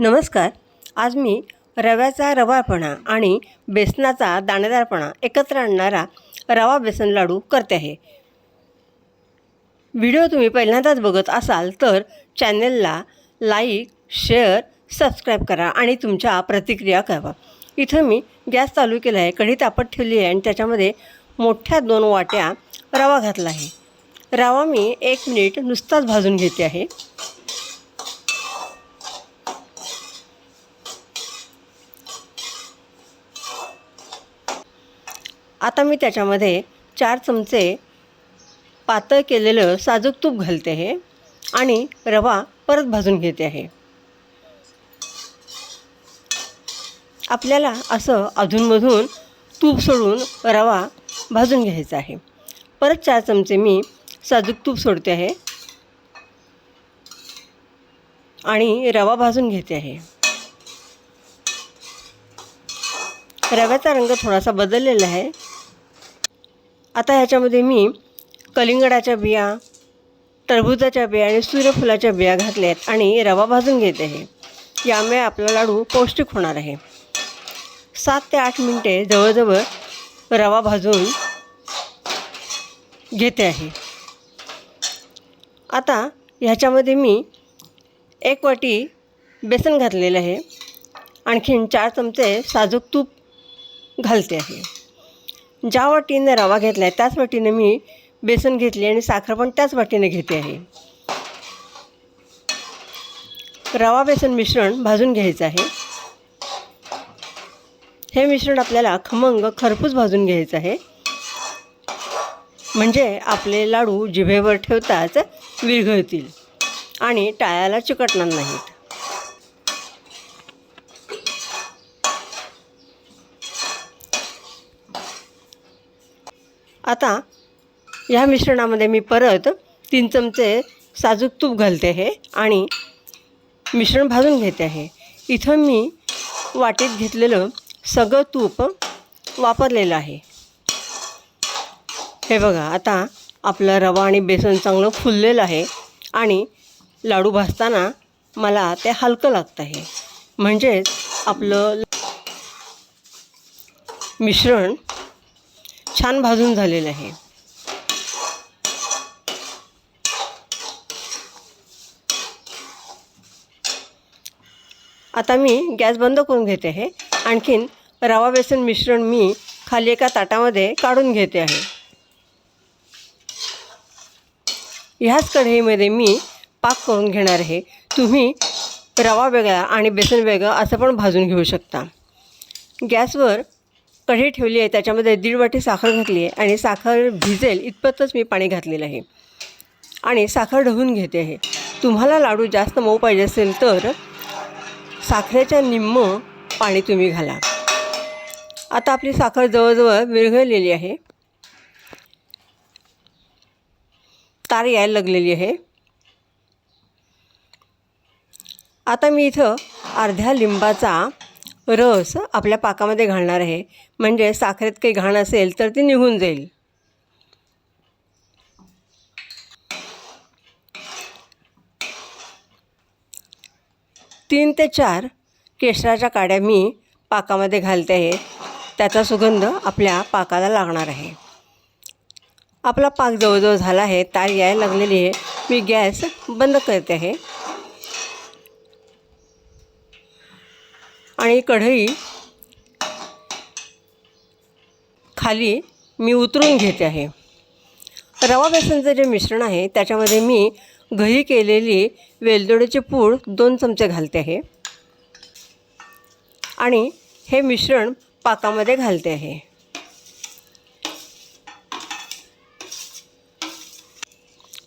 नमस्कार. आज मी रव्याचा रवाळपणा आणि बेसनाचा दाणेदारपणा एकत्र आणणारा रवा बेसन लाडू करते आहे. व्हिडिओ तुम्ही पहिल्यांदाच बघत असाल तर चॅनलला लाईक शेअर सबस्क्राईब करा आणि तुमच्या प्रतिक्रिया कळवा. इथं मी गॅस चालू केला आहे कढी तापत ठेवली आहे आणि त्याच्यामध्ये मोठ्या दोन वाट्या रवा घातला आहे. रवा मी एक मिनिट नुसताच भाजून घेते आहे. आता मी त्याच्यामध्ये चार चमचे पातळ केलेलं साजूक तूप घालते आहे आणि रवा परत भाजून घेते आहे आपल्याला असं अधूनमधून तूप सोडून रवा भाजून घ्यायचा आहे. परत चार चमचे मी साजूक तूप सोडते आहे आणि रवा भाजून घेते आहे रव्याचा रंग थोडासा बदललेला आहे. आता ह्याच्यामध्ये मी कलिंगडाच्या बिया टरबुजाच्या बिया आणि सूर्यफुलाच्या बिया घातल्या आहेत आणि रवा भाजून घेते आहे यामुळे आपला लाडू पौष्टिक होणार आहे. सात ते आठ मिनटे जवळजवळ रवा भाजून घेते आहे. आता ह्याच्यामध्ये मी एक वाटी बेसन घातलेलं आहे. आणखीन चार चमचे साजूक तूप घालते आहे. ज्या वाटीने रवा घेतला आहे त्याच वाटीने मी बेसन घेतली आणि साखर पण त्याच वाटीने घेते आहे. रवा बेसन मिश्रण भाजून घ्यायचं आहे. हे मिश्रण आपल्याला खमंग खरपूस भाजून घ्यायचं आहे. म्हणजे आपले लाडू जिभेवर ठेवताच विरघळतील आणि टाळ्याला चिकटणार नाहीत. आता ह्या मिश्रणामध्ये मी परत तीन चमचे साजूक तूप घालते आहे आणि मिश्रण भाजून घेते आहे इथं मी वाटीत घेतलेलं सगळं तूप वापरलेलं आहे. हे बघा आता आपलं रवा आणि बेसन चांगलं फुललेलं आहे आणि लाडू भाजताना मला ते हलकं लागतं आहे म्हणजेच आपलं मिश्रण छान भाजून झालेलं आहे. आता मी गॅस बंद करून घेते आहे आणखीन रवा बेसन मिश्रण मी खाली एका ताटामध्ये काढून घेते आहे. ह्याच कढईमध्ये मी पाक करून घेणार आहे. तुम्ही रवा वेगळा आणि बेसन वेगळं असं पण भाजून घेऊ शकता. गॅसवर कढई ठेवली आहे त्याच्यामध्ये दीड वाटी साखर घातली आहे आणि साखर भिजेल इतपतच मी पाणी घातलेलं आहे. आणि साखर ढवून घेते आहे. तुम्हाला लाडू जास्त मऊ पाहिजे असेल तर साखरेच्या निम्म पाणी तुम्ही घाला. आता आपली साखर जवळजवळ विरघळलेली आहे. तार यायला लागलेली आहे. आता मी इथं अर्ध्या लिंबाचा रस आपल्या पाकामध्ये घालणार आहे. म्हणजे साखरेत काही घाण असेल तर ती निघून जाईल. तीन ते चार केशराच्या काड्या मी पाकामध्ये घालते आहे. त्याचा सुगंध आपल्या पाकाला लागणार आहे. आपला पाक जवळजवळ झाला आहे. तार यायला लागलेली आहे. मी गॅस बंद करते आहे. आणि कढई खाली मी उतरून घेते आहे. रवा बेसनचं जे मिश्रण आहे त्याच्यामध्ये मी घरी केलेली वेलदोड्याची पूड दोन चमचे घालते आहे. आणि हे मिश्रण पाकामध्ये घालते आहे.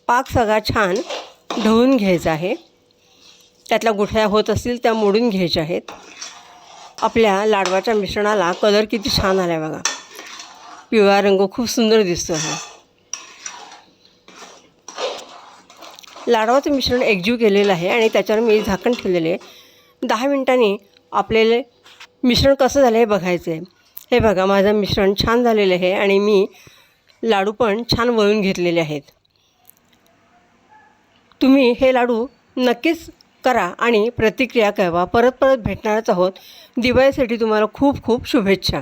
पाक सगळा छान ढवून घ्यायचा आहे. त्यातल्या गुठळ्या होत असतील त्या मोडून घ्यायच्या आहेत. आपल्या लाडवाच्या मिश्रणाला कलर किती छान आला आहे बघा. पिवळा रंग खूप सुंदर दिसतो हा. लाडवाचं मिश्रण एकजीव केलेलं आहे आणि त्याच्यावर मी झाकण ठेवलेले आहे. दहा मिनटांनी आपल्याला मिश्रण कसं झालं हे बघायचं आहे हे बघा माझं मिश्रण छान झालेलं आहे आणि मी लाडू पण छान वळून घेतलेले आहेत. तुम्ही हे लाडू नक्कीच करा आणि प्रतिक्रिया कळवा परत परत भेटणारच आहोत. दिवाळीसाठी तुम्हाला खूप खूप शुभेच्छा.